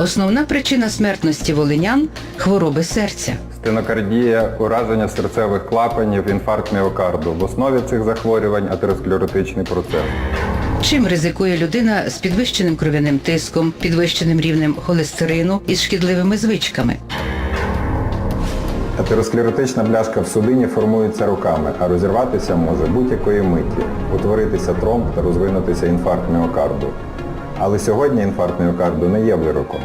Основна причина смертності волинян хвороби серця. Стенокардія, ураження серцевих клапанів, інфаркт міокарду. В основі цих захворювань атеросклеротичний процес. Чим ризикує людина з підвищеним кров'яним тиском, підвищеним рівнем холестерину і з шкідливими звичками? Атеросклеротична бляшка в судині формується руками, а розірватися може будь-якої миті, утворитися тромб та розвинутися інфаркт міокарду. Але сьогодні інфаркт міокарду не є вироком.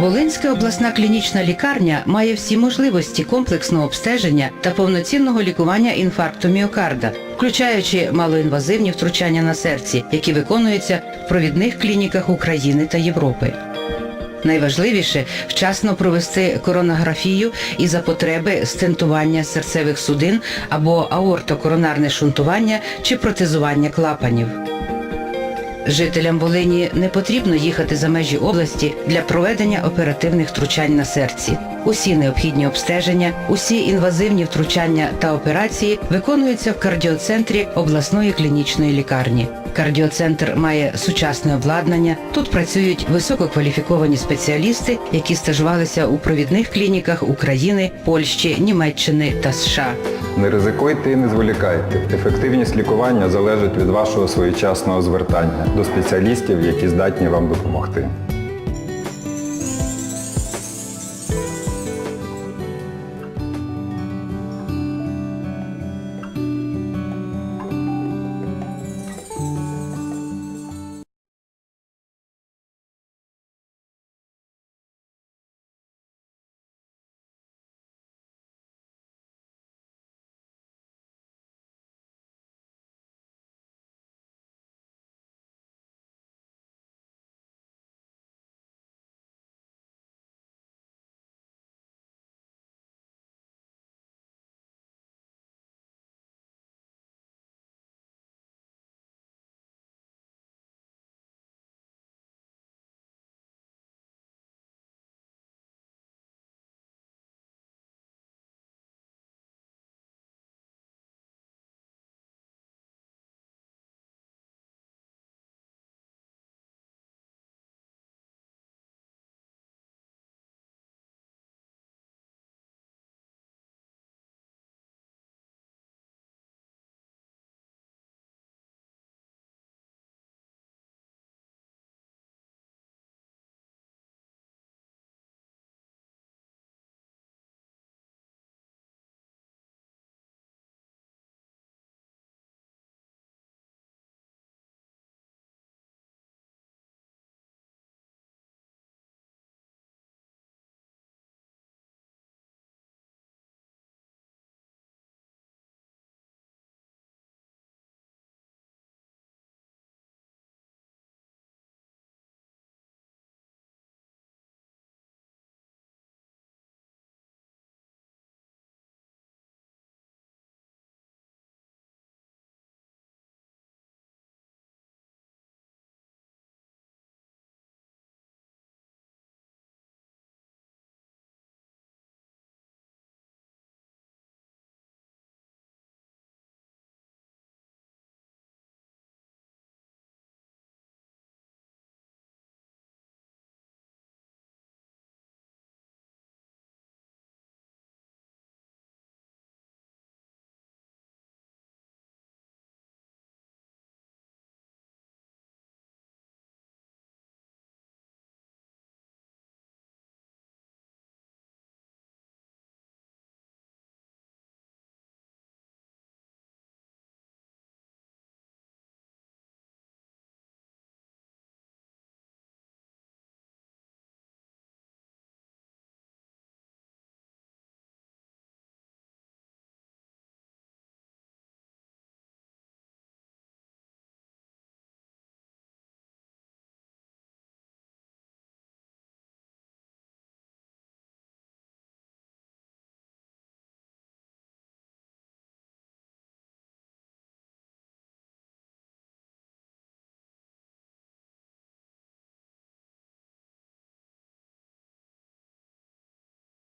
Волинська обласна клінічна лікарня має всі можливості комплексного обстеження та повноцінного лікування інфаркту міокарда, включаючи малоінвазивні втручання на серці, які виконуються в провідних клініках України та Європи. Найважливіше вчасно провести коронографію і за потреби стентування серцевих судин або аортокоронарне шунтування чи протезування клапанів. Жителям Волині не потрібно їхати за межі області для проведення оперативних втручань на серці. Усі необхідні обстеження, усі інвазивні втручання та операції виконуються в кардіоцентрі обласної клінічної лікарні. Кардіоцентр має сучасне обладнання. Тут працюють висококваліфіковані спеціалісти, які стажувалися у провідних клініках України, Польщі, Німеччини та США. Не ризикуйте і не зволікайте. Ефективність лікування залежить від вашого своєчасного звертання до спеціалістів, які здатні вам допомогти.